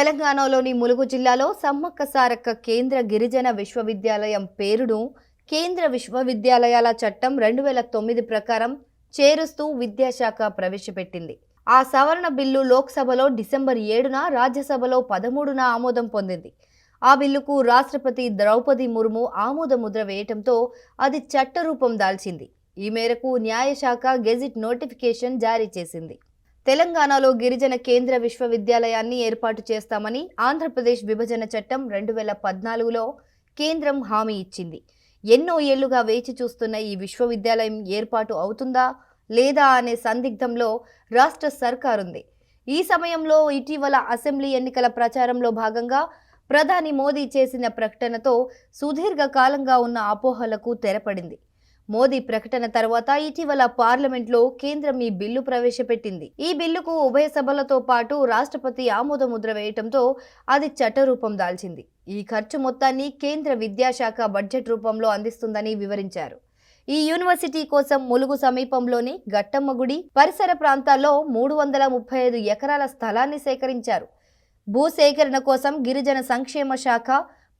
తెలంగాణలోని ములుగు జిల్లాలో సమ్మక్క సారక్క కేంద్ర గిరిజన విశ్వవిద్యాలయం పేరును కేంద్ర విశ్వవిద్యాలయాల చట్టం రెండు వేల తొమ్మిది ప్రకారం చేరుస్తూ విద్యాశాఖ ప్రవేశపెట్టింది. ఆ సవరణ బిల్లు లోక్సభలో డిసెంబర్ ఏడున రాజ్యసభలో పదమూడున ఆమోదం పొందింది. ఆ బిల్లుకు రాష్ట్రపతి ద్రౌపది ముర్ము ఆమోద ముద్ర వేయటంతో అది చట్టరూపం దాల్చింది. ఈ మేరకు న్యాయశాఖ గెజిట్ నోటిఫికేషన్ జారీ చేసింది. తెలంగాణలో గిరిజన కేంద్ర విశ్వవిద్యాలయాన్ని ఏర్పాటు చేస్తామని ఆంధ్రప్రదేశ్ విభజన చట్టం రెండు వేల పద్నాలుగులో కేంద్రం హామీ ఇచ్చింది. ఎన్నో ఏళ్ళుగా వేచి చూస్తున్న ఈ విశ్వవిద్యాలయం ఏర్పాటు అవుతుందా లేదా అనే సందిగ్ధంలో రాష్ట్ర సర్కారుంది. ఈ సమయంలో ఇటీవల అసెంబ్లీ ఎన్నికల ప్రచారంలో భాగంగా ప్రధాని మోదీ చేసిన ప్రకటనతో సుదీర్ఘ కాలంగా ఉన్న అపోహలకు తెరపడింది. మోదీ ప్రకటన తర్వాత ఇటీవల పార్లమెంట్లో కేంద్రం ఈ బిల్లు ప్రవేశపెట్టింది. ఈ బిల్లుకు ఉభయ సభలతో పాటు రాష్ట్రపతి ఆమోదముద్ర వేయటంతో అది చట్టరూపం దాల్చింది. ఈ ఖర్చు మొత్తాన్ని కేంద్ర విద్యాశాఖ బడ్జెట్ రూపంలో అందిస్తుందని వివరించారు. ఈ యూనివర్సిటీ కోసం ములుగు సమీపంలోని గట్టమ్మ గుడి పరిసర ప్రాంతాల్లో మూడు వందల ముప్పై ఐదు ఎకరాల స్థలాన్ని సేకరించారు. భూసేకరణ కోసం గిరిజన సంక్షేమ శాఖ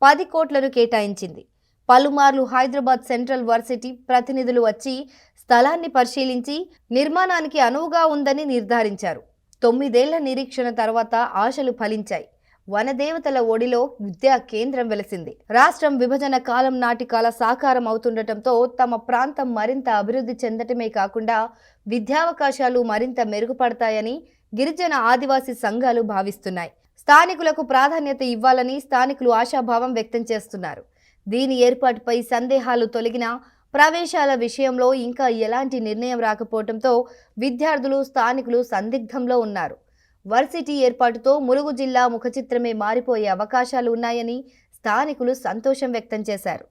పది కోట్లను కేటాయించింది. పలుమార్లు హైదరాబాద్ సెంట్రల్ వర్సిటీ ప్రతినిధులు వచ్చి స్థలాన్ని పరిశీలించి నిర్మాణానికి అనువుగా ఉందని నిర్ధారించారు. తొమ్మిదేళ్ళ నిరీక్షణ తర్వాత ఆశలు ఫలించాయి. వనదేవతల ఒడిలో విద్యా కేంద్రం వెలిసింది. రాష్ట్రం విభజన కాలం నాటి కాల సాకారం అవుతుండటంతో తమ ప్రాంతం మరింత అభివృద్ధి చెందటమే కాకుండా విద్యావకాశాలు మరింత మెరుగుపడతాయని గిరిజన ఆదివాసీ సంఘాలు భావిస్తున్నాయి. స్థానికులకు ప్రాధాన్యత ఇవ్వాలని స్థానికులు ఆశాభావం వ్యక్తం చేస్తున్నారు. దీని ఏర్పాటుపై సందేహాలు తొలగినా ప్రవేశాల విషయంలో ఇంకా ఎలాంటి నిర్ణయం రాకపోవడంతో విద్యార్థులు స్థానికులు సందిగ్ధంలో ఉన్నారు. వర్సిటీ ఏర్పాటుతో ములుగు జిల్లా ముఖచిత్రమే మారిపోయే అవకాశాలు ఉన్నాయని స్థానికులు సంతోషం వ్యక్తం చేశారు.